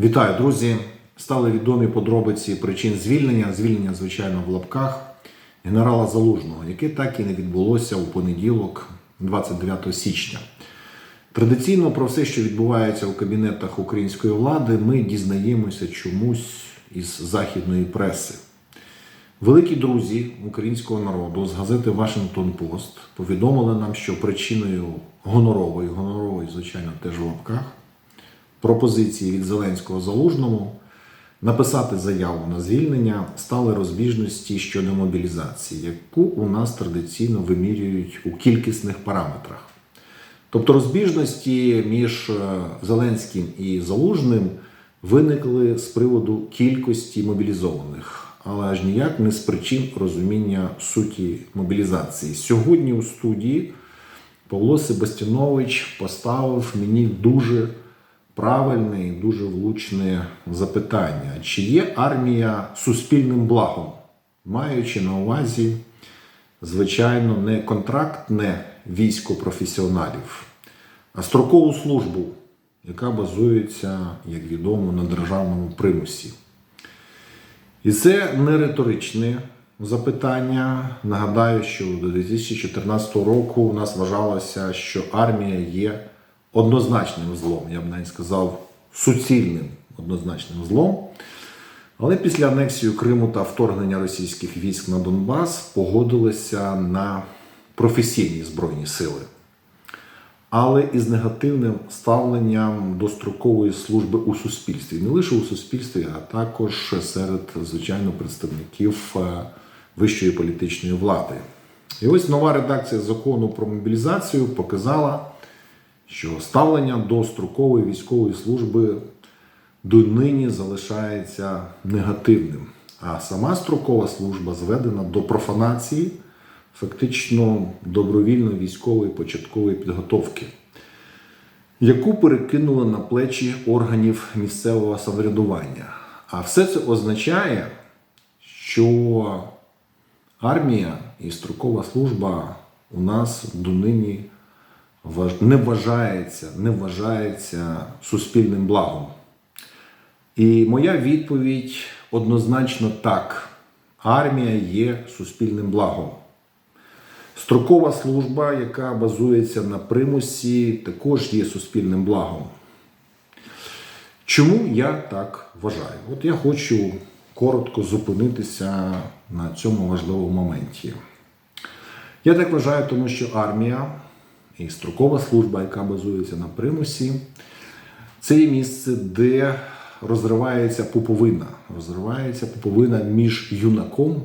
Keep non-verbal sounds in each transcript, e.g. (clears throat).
Вітаю, друзі! Стали відомі подробиці причин звільнення, звільнення, звичайно, в лапках генерала Залужного, яке так і не відбулося у понеділок, 29 січня. Традиційно про все, що відбувається у кабінетах української влади, ми дізнаємося чомусь із західної преси. Великі друзі українського народу з газети Вашингтон Пост повідомили нам, що причиною гонорової, гонорової, звичайно, теж в лапках, пропозиції від Зеленського залужному написати заяву на звільнення стали розбіжності щодо мобілізації, яку у нас традиційно вимірюють у кількісних параметрах. Тобто розбіжності між е, Зеленським і Залужним виникли з приводу кількості мобілізованих, але аж ніяк не з причин розуміння суті мобілізації. Сьогодні у студії Павло Себастьянович поставив мені дуже правильне і дуже влучне запитання: чи є армія суспільним благом, маючи на увазі, звичайно, не контрактне військо професіоналів, а строкову службу, яка базується, як відомо, на державному примусі. І це не риторичне запитання. Нагадаю, що до 2014 року у нас вважалося, що армія є однозначним злом, я б навіть сказав, суцільним однозначним злом. Але після анексії Криму та вторгнення російських військ на Донбас погодилися на професійні збройні сили, але із негативним ставленням до строкової служби у суспільстві, не лише у суспільстві, а також серед звичайно представників е, вищої політичної влади. І ось нова редакція закону про мобілізацію показала, що ставлення до строкової військової служби донині залишається негативним. А сама строкова служба зведена до профанації фактично добровільної військової початкової підготовки, яку перекинули на плечі органів місцевого самоврядування. А все це означає, що армія і строкова служба у нас донині не вважається, не вважається суспільним благом. І моя відповідь однозначно так. Армія є суспільним благом. Строкова служба, яка базується на примусі, також є суспільним благом. Чому я так вважаю? От я хочу коротко зупинитися на цьому важливому моменті. Я так вважаю, тому що армія і строкова служба, яка базується на примусі, це є місце, де розривається пуповина. Розривається пуповина між юнаком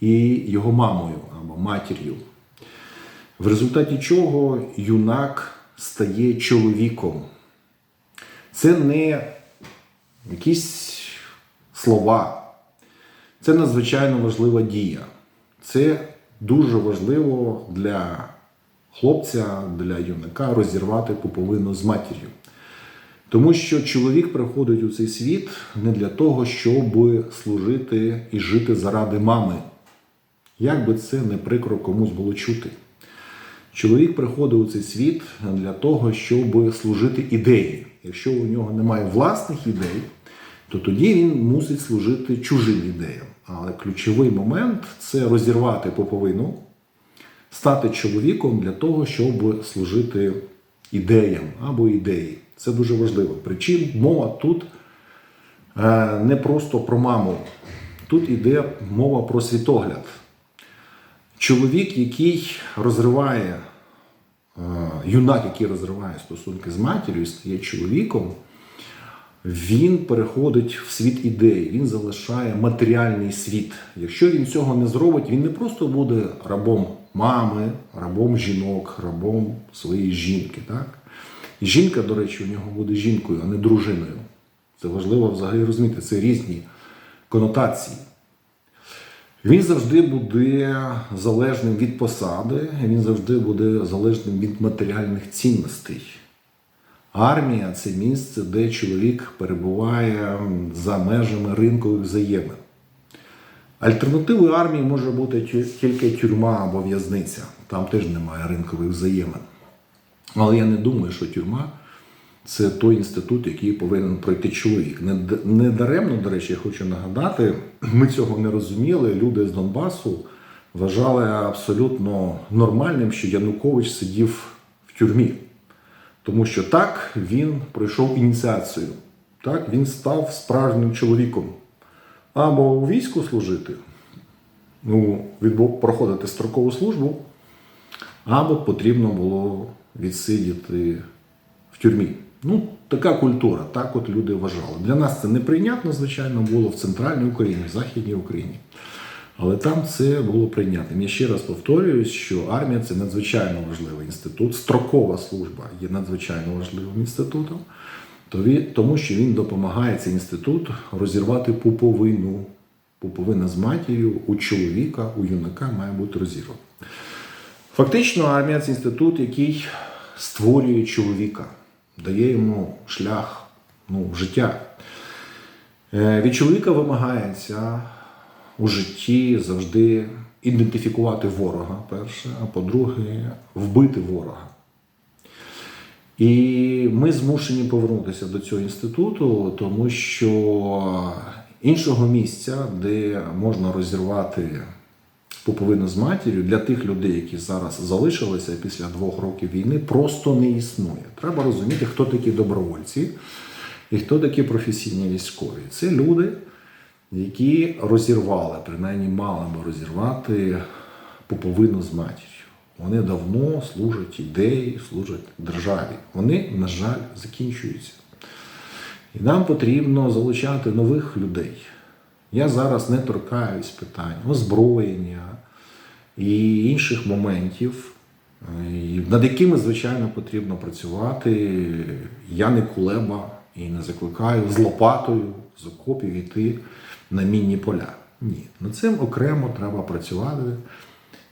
і його мамою або матір'ю. В результаті чого юнак стає чоловіком. Це не якісь слова, це надзвичайно важлива дія. Це дуже важливо для хлопця, для юнака розірвати пуповину з матір'ю. Тому що чоловік приходить у цей світ не для того, щоб служити і жити заради мами. Як би це не прикро комусь було чути. Чоловік приходить у цей світ для того, щоб служити ідеї. Якщо у нього немає власних ідей, то тоді він мусить служити чужим ідеям. Але ключовий момент це розірвати поповину, стати чоловіком для того, щоб служити ідеям або ідеї. Це дуже важливо. Причин мова тут е, не просто про маму. Тут іде мова про світогляд. Чоловік, який розриває, е, юнак, який розриває стосунки з матір'ю стає чоловіком, він переходить в світ ідей, він залишає матеріальний світ. Якщо він цього не зробить, він не просто буде рабом мами, рабом жінок, рабом своєї жінки. Так? І жінка, до речі, у нього буде жінкою, а не дружиною. Це важливо взагалі розуміти, це різні конотації. Він завжди буде залежним від посади, він завжди буде залежним від матеріальних цінностей. Армія це місце, де чоловік перебуває за межами ринкових взаємин. Альтернативою армії може бути тільки тюрма або в'язниця. Там теж немає ринкових взаємин. Але я не думаю, що тюрма це той інститут, який повинен пройти чоловік. Не, д- не даремно, до речі, я хочу нагадати, (clears throat) ми цього не розуміли. Люди з Донбасу вважали абсолютно нормальним, що Янукович сидів в тюрмі. Тому що так він пройшов ініціацію, так він став справжнім чоловіком. Або у війську служити, ну, проходити строкову службу, або потрібно було відсидіти в тюрмі. Ну, така культура, так от люди вважали. Для нас це неприйнятно, звичайно, було в центральній Україні, в Західній Україні. Але там це було прийнятним. Я ще раз повторююсь, що армія це надзвичайно важливий інститут. Строкова служба є надзвичайно важливим інститутом, тому що він допомагає цей інститут розірвати пуповину. Пуповина з матір'ю у чоловіка, у юнака має бути розірвана. Фактично, армія це інститут, який створює чоловіка, дає йому шлях ну, життя. Е, Від чоловіка вимагається у житті завжди ідентифікувати ворога, перше, а по-друге, вбити ворога. І ми змушені повернутися до цього інституту, тому що іншого місця, де можна розірвати пуповину з матір'ю, для тих людей, які зараз залишилися після двох років війни, просто не існує. Треба розуміти, хто такі добровольці і хто такі професійні військові. Це люди, які розірвали, принаймні мали би розірвати пуповину з матір'ю. Вони давно служать ідеї, служать державі. Вони, на жаль, закінчуються. І нам потрібно залучати нових людей. Я зараз не торкаюсь питань озброєння і інших моментів, над якими, звичайно, потрібно працювати. Я не кулеба і не закликаю з лопатою з окопів йти на мінні поля. Ні, над цим окремо треба працювати.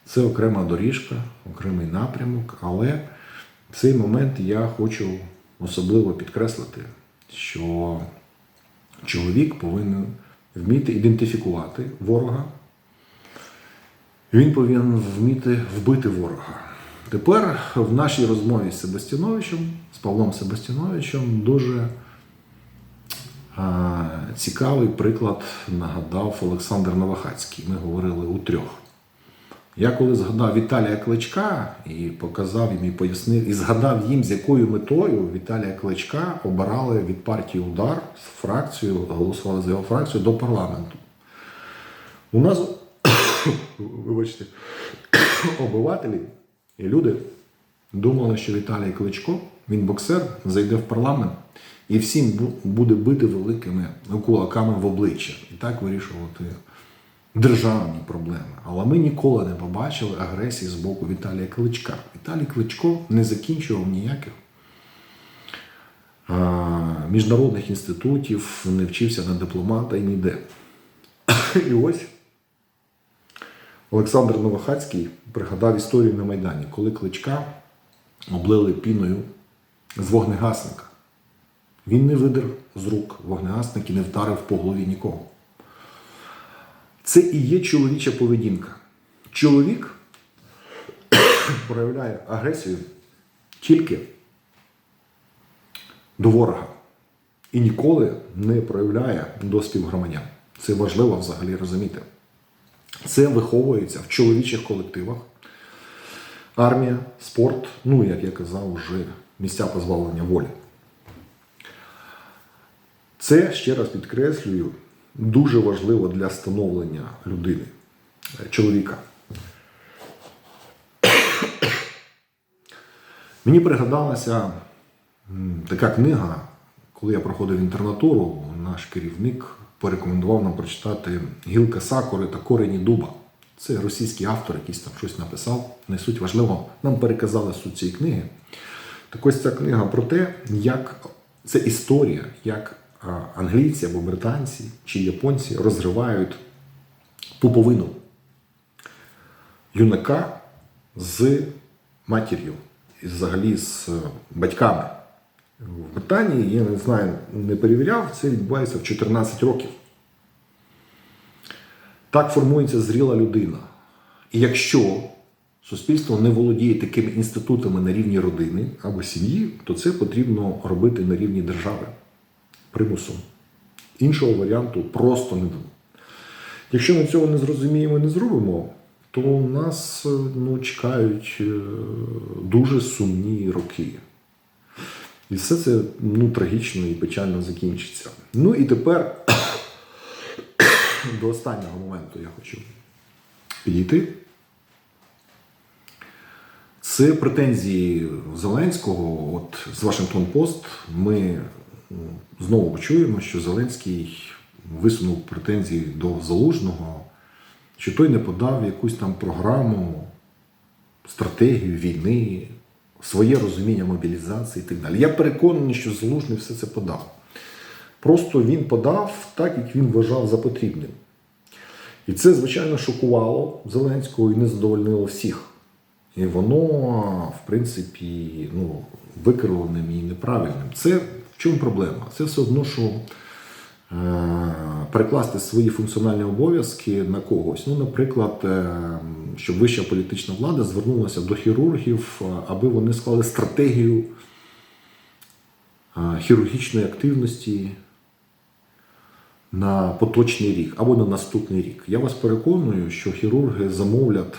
Це окрема доріжка, окремий напрямок, але в цей момент я хочу особливо підкреслити, що чоловік повинен вміти ідентифікувати ворога. Він повинен вміти вбити ворога. Тепер в нашій розмові з Себастіновичем, з Павлом Себастіновичем, дуже а, цікавий приклад нагадав Олександр Новохацький. Ми говорили у трьох. Я коли згадав Віталія Кличка і показав їм і пояснив, і згадав їм, з якою метою Віталія Кличка обирали від партії Удар з фракцією, голосували за його фракцію до парламенту. У нас, (coughs) вибачте, (coughs) обивателі і люди думали, що Віталій Кличко, він боксер, зайде в парламент і всім буде бити великими кулаками в обличчя і так вирішувати державні проблеми. Але ми ніколи не побачили агресії з боку Віталія Кличка. Віталій Кличко не закінчував ніяких міжнародних інститутів, не вчився на дипломата і ніде. (coughs) І ось Олександр Новохацький пригадав історію на Майдані, коли Кличка облили піною з вогнегасника. Він не видер з рук вогнегасник і не вдарив по голові нікого. Це і є чоловіча поведінка. Чоловік (coughs) проявляє агресію тільки до ворога і ніколи не проявляє до співгромадян. Це важливо взагалі розуміти. Це виховується в чоловічих колективах. Армія, спорт, ну, як я казав, вже місця позбавлення волі. Це, ще раз підкреслюю, дуже важливо для становлення людини, е, чоловіка. (coughs) Мені пригадалася така книга, коли я проходив інтернатуру, наш керівник порекомендував нам прочитати Гілка Сакури та Корені Дуба. Це російський автор, якийсь там щось написав. Не суть важливо, нам переказали суть цієї книги. Так ось ця книга про те, як це історія, як англійці або британці чи японці розривають пуповину юнака з матір'ю, і взагалі з е, батьками. В Британії, я не знаю, не перевіряв, це відбувається в 14 років. Так формується зріла людина. І якщо суспільство не володіє такими інститутами на рівні родини або сім'ї, то це потрібно робити на рівні держави примусом. Іншого варіанту просто не дано. Якщо ми цього не зрозуміємо і не зробимо, то нас е, ну, чекають е, дуже сумні роки. І все це ну, трагічно і печально закінчиться. Ну і тепер (coughs) до останнього моменту я хочу підійти. Це претензії Зеленського. От з Вашингтон Пост ми знову чуємо, що Зеленський висунув претензії до Залужного, що той не подав якусь там програму, стратегію війни, своє розуміння мобілізації і так далі. Я переконаний, що Залужний все це подав. Просто він подав так, як він вважав за потрібним. І це, звичайно, шокувало Зеленського і не задовольнило всіх. І воно, в принципі, ну, викривленим і неправильним. Це чому проблема? Це все одно, що е, перекласти свої функціональні обов'язки на когось. Ну, наприклад, е, щоб вища політична влада звернулася до хірургів, е, аби вони склали стратегію хірургічної активності на поточний рік або на наступний рік. Я вас переконую, що хірурги замовлять,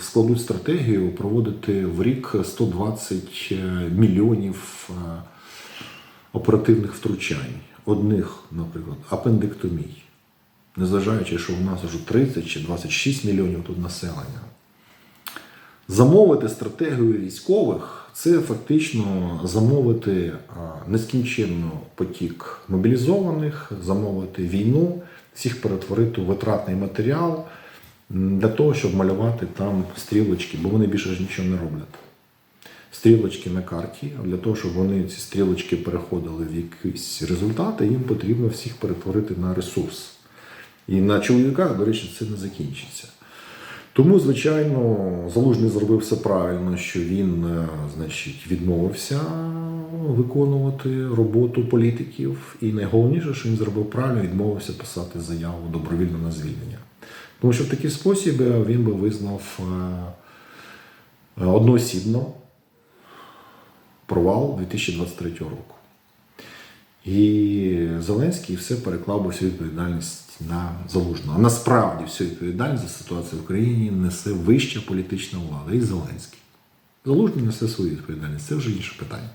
складуть стратегію проводити в рік 120 мільйонів оперативних втручань. Одних, наприклад, апендектомій. Незважаючи, що у нас вже 30 чи 26 мільйонів тут населення. Замовити стратегію військових це фактично замовити нескінченно потік мобілізованих, замовити війну, всіх перетворити у витратний матеріал для того, щоб малювати там стрілочки, бо вони більше ж нічого не роблять. Стрілочки на карті, а для того, щоб вони ці стрілочки переходили в якісь результати, їм потрібно всіх перетворити на ресурс. І на чоловіках, до речі, це не закінчиться. Тому, звичайно, Залужний зробив все правильно, що він, е, значить, відмовився виконувати роботу політиків. І найголовніше, що він зробив правильно, відмовився писати заяву добровільно на звільнення. Тому що в такий спосіб е, він би визнав е, одноосібно провал 2023 року. І Зеленський все переклав би всю відповідальність на залужного. А насправді всю відповідальність за ситуацію в Україні несе вища політична влада і Зеленський. Залужний несе свою відповідальність, це вже інше питання.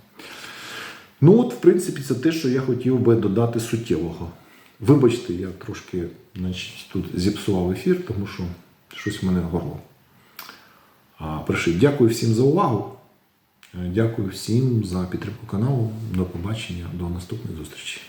Ну, от, в принципі, це те, що я хотів би додати суттєвого. Вибачте, я трошки значить, тут зіпсував ефір, тому що щось в мене горло. А, пришив. Дякую всім за увагу. Дякую всім за підтримку каналу. До побачення, до наступної зустрічі.